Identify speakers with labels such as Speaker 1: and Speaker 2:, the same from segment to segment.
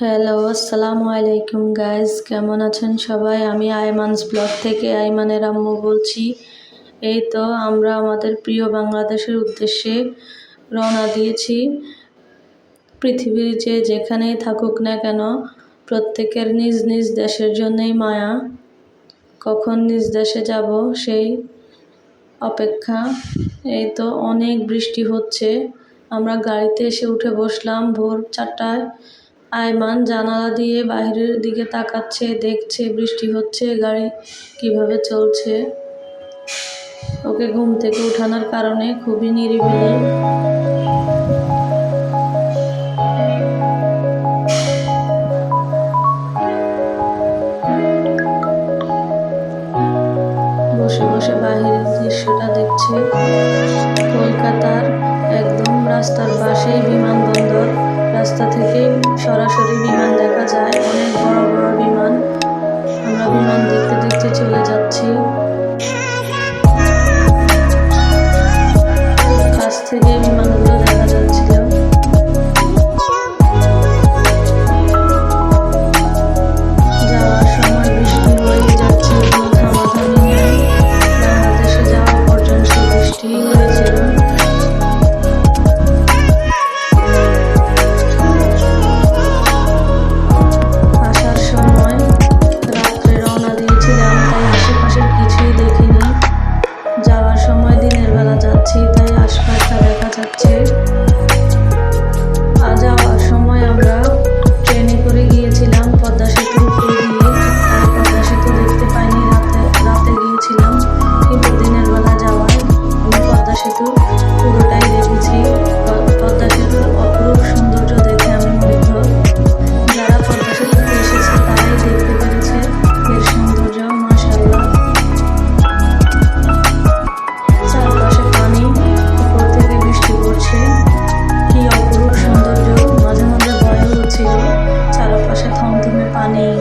Speaker 1: Hello আসসালামু আলাইকুম guys কেমন আছেন সবাই? আমি আইমানস ব্লগ থেকে আইমানের আম্মু বলছি। এই তো আমরা আমাদের প্রিয় বাংলাদেশের উদ্দেশ্যে রওনা দিয়েছি। পৃথিবীর যে যেখানেই থাকুক না কেন, প্রত্যেকের নিজ নিজ দেশের জন্যই মায়া। কখন নিজ দেশে যাব সেই অপেক্ষা। এই তো অনেক বৃষ্টি হচ্ছে। আমরা গাড়িতে এসে উঠে বসলাম ভোর চারটায়। আয়মান জানালা দিয়ে বাইরের দিকে তাকাচ্ছে, দেখছে, বৃষ্টি হচ্ছে, গাড়ি কীভাবে চলছে। ওকে ঘুম থেকে উঠানোর কারণে খুবই নিরিবিলি। বসে বসে বাহিরের দৃশ্যটা দেখছে। রাস্তা থেকে সরাসরি বিমান দেখা যায়। অনেক morning.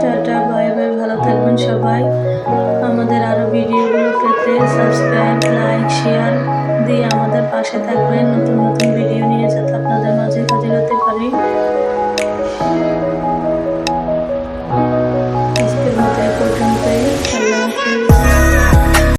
Speaker 1: টাটা, বাই বাই, ভালো থাকবেন সবাই। আমাদের আরও ভিডিওগুলো পেতে সাবস্ক্রাইব লাইক শেয়ার দিয়ে আমাদের পাশে থাকবেন। নতুন